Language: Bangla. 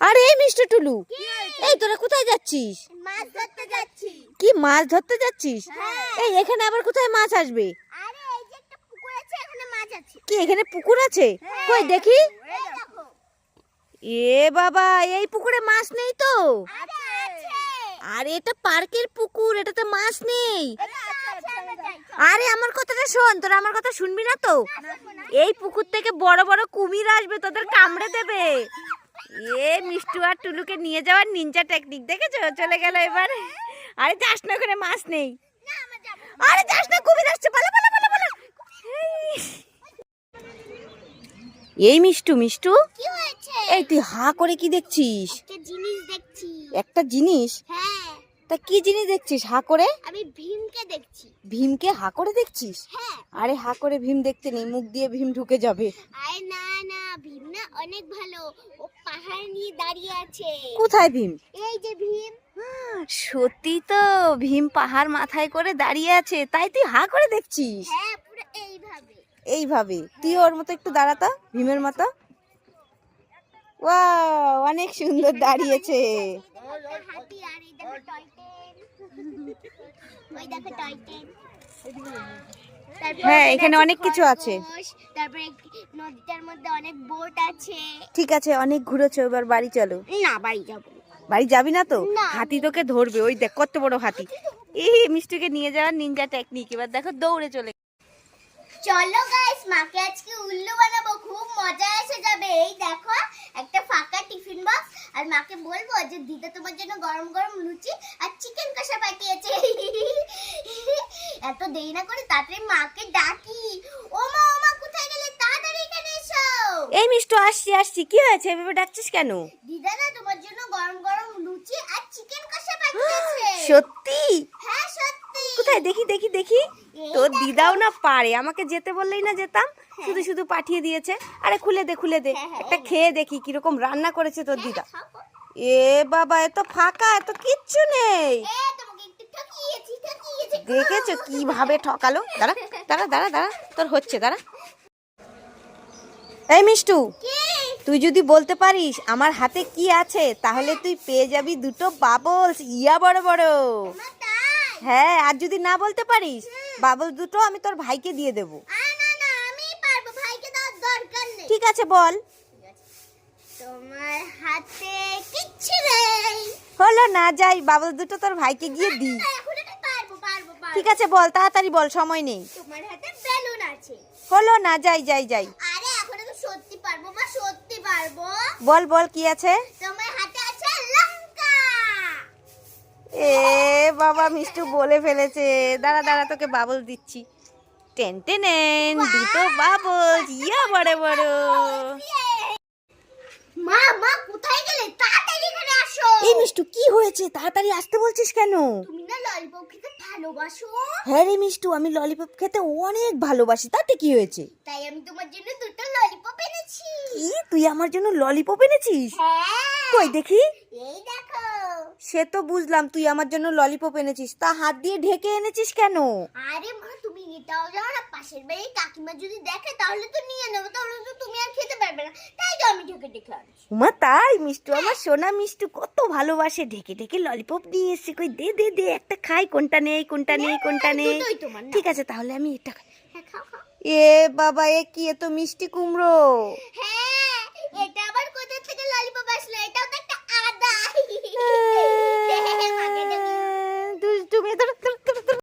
আরে এই মিস্টার টুলু। এই তোরা কোথায় যাচ্ছিস? মাছ ধরতে যাচ্ছি। কি মাছ ধরতে যাচ্ছিস? হ্যাঁ। এই এখানে আবার কোথায় মাছ আসবে? আরে এই যে একটা পুকুর আছে এখানে মাছ আছে। কি এখানে পুকুর আছে? কই দেখি। এ বাবা এই পুকুরে মাছ নেই তো। আরে এটা পার্কের পুকুর এটাতে মাছ নেই। আরে আমার কথাটা শোন তোরা আমার কথা শুনবি না তো? এই পুকুর থেকে বড় বড় কুমির আসবে তোদের কামড়ে দেবে। এ মিষ্টু আর টুলুকে নিয়ে যাওয়ার নিনজা টেকনিক দেখেছ? চলে গেল এবার। আরে যাস না ওখানে মাছ নেই। আরে যাস না কুমির আসছে পালা পালা পালা পালা। এই মিষ্টু মিষ্টু। এই তুই হা করে কি দেখছিস? একটা জিনিস দেখছি একটা জিনিস হ্যাঁ তা কি জিনিস দেখছিস? হা করে? আমি ভীমকে দেখছি। ভীমকে হা করে দেখছিস? হ্যাঁ। আরে হা করে ভীম দেখতে নেই মুখ দিয়ে ভীম ঢুকে যাবে। আরে না না ভীম না অনেক ভালো। ও পাহাড় নিয়ে দাঁড়িয়ে আছে। কোথায় ভীম? এই যে ভীম। সত্যি তো ভীম পাহাড় মাথায় করে দাঁড়িয়ে আছে তাই তুই হা করে দেখছিস? হ্যাঁ পুরো এইভাবে। এইভাবে। তুই ওর মতো একটু দাঁড়াতো ভীমের মতো। ওয়াও অনেক সুন্দর দাঁড়িয়েছে। হ্যাঁ, এখানে অনেক কিছু আছে। তারপরে নদীটার মধ্যে অনেক বোট আছে। ঠিক আছে অনেক ঘুরেছো এবার বাড়ি চলো। না বাড়ি যাব বাড়ি যাবি না তো? হাতি তোকে ধরবে ওই দেখ কত বড় হাতি। এই মিষ্টিকে নিয়ে যাওয়ার নিনজা টেকনিক এবার দেখো দৌড়ে চলে চলো গাইস মাকে আজকে উল্লু বানাবো খুব মজা এসে যাবে। এই দেখো একটা ফাঁকা টিফিন বক্স আর মাকে বলব যে দিদা তোমার জন্য গরম গরম লুচি আর চিকেন কষা পাঠিয়েছে। এত দেরি না করে তাড়াতাড়ি মাকে ডাকি। ও মা ও মা কোথায় গেলে? তাড়াতাড়ি এখানে এসো। এই মিষ্টু আসছি আসছি। কি হয়েছে? এভাবে ডাকছিস কেন? দিদা না তোমার জন্য গরম গরম লুচি আর চিকেন কষা পাঠিয়েছে। সত্যি? হ্যাঁ সত্যি। কোথায়? দেখি দেখি দেখি। তোর দিদাও না পারে আমাকে যেতে বললেই না যেতাম শুধু শুধু পাঠিয়ে দিয়েছে। আরে খুলে দে খুলে দে হ্যাঁ, হ্যাঁ, একটা খেয়ে দেখি কীরকম রান্না করেছে তোর দিদা। এ বাবা এত ফাঁকা এত কিচ্ছু নেই। দেখেছ কীভাবে ঠকালো? দাঁড়া দাঁড়া দাঁড়া দাঁড়া তোর হচ্ছে দাঁড়া। এই মিষ্টু তুই যদি বলতে পারিস আমার হাতে কি আছে তাহলে তুই পেয়ে যাবি দুটো বাবলস ইয়া বড় বড়। হ্যাঁ আর যদি না বলতে পারিস বাবলস দুটো আমি তোর ভাইকে দিয়ে দেবো। ঠিক আছে বল। তোমার হাতে কিচ্ছু নেই। হলো না যাই বাবল দুটো তোর ভাইকে গিয়ে দি ঠিক আছে বল তাড়াতাড়ি বল সময় নেই। তোমার হাতে বেলুন আছে। হলো না যাই যাই যাই। আরে এখন আমি সত্যি পারব মা সত্যি পারব। বল বল কি আছে? তোমার হাতে আছে লঙ্কা এ বাবা মিষ্টু বলে ফেলেছে। দাঁড়া দাঁড়া তোকে বাবল দিচ্ছি। টেন টেনেন দুটো বাবল ইয়া বড় বড়। মা মা কোথায় গেলে? তাড়াতাড়ি এখানে আসো। এই মিষ্টু কি হয়েছে? তাড়াতাড়ি আসতে বলছিস কেন? তুমি না ললিপপ খেতে ভালোবাসো? হ্যাঁ রে মিষ্টু আমি ললিপপ খেতে অনেক ভালোবাসি। তাতে কি হয়েছে? তাই আমি তোমার জন্য দুটো ললিপপ এনেছি। কি? তুই আমার জন্য ললিপপ এনেছিস? হ্যাঁ। কই দেখি। এই দেখো। সে তো বুঝলাম তুই আমার জন্য ললিপপ এনেছিস। তা হাত দিয়ে ঢেকে এনেছিস কেন? আরে মা তুমি এটাও জানো না পাশের বাড়ির কাকিমা যদি দেখে তাহলে তো নিয়ে নেব তাহলে তো তুমি আর খেতে পারবে না। তাই তো আমি ঢেকে ঢেকে আনছি। উমা তাই? মিষ্টু আমার সোনা মিষ্টু কত ভালোবাসে। ঢেকে ঢেকে ললিপপ নিয়ে এসছে। কই দে দে দে একটা খাই। কোনটা নেই কোনটা নেই কোনটা নেই। দুটোই তোমার না। ঠিক আছে তাহলে আমি এটা খাই। হ্যাঁ খাও খাও। এ বাবা এ কি এত মিষ্টি কুমড়ো। হ্যাঁ এটা আবার কোথা